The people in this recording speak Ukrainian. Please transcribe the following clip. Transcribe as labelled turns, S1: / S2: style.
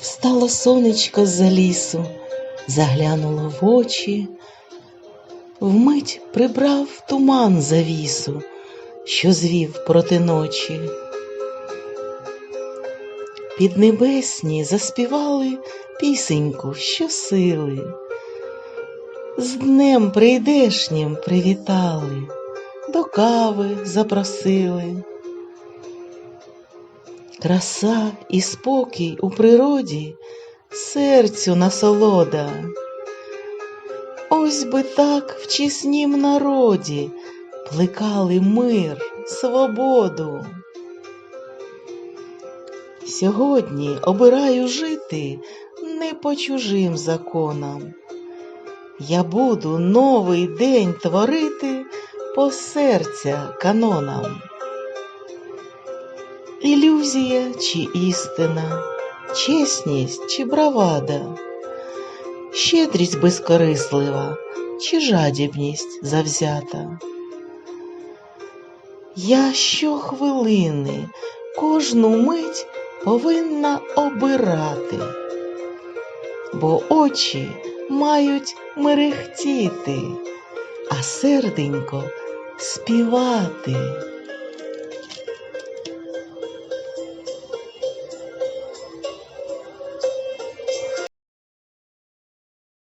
S1: Встало сонечко з-за лісу, заглянуло в очі, вмить прибрав туман завісу, що звів проти ночі. Піднебесні заспівали пісеньку щосили, з днем прийдешнім привітали, до кави запросили. Краса і спокій у природі, серцю насолода. Ось би так в чеснім народі плекали мир, свободу. Сьогодні обираю жити не по чужим законам. Я буду новий день творити по серця канонам. Ілюзія чи істина, чесність чи бравада, щедрість безкорислива чи жадібність завзята. Я щохвилини кожну мить повинна обирати, бо очі мають мерехтіти, а серденько співати.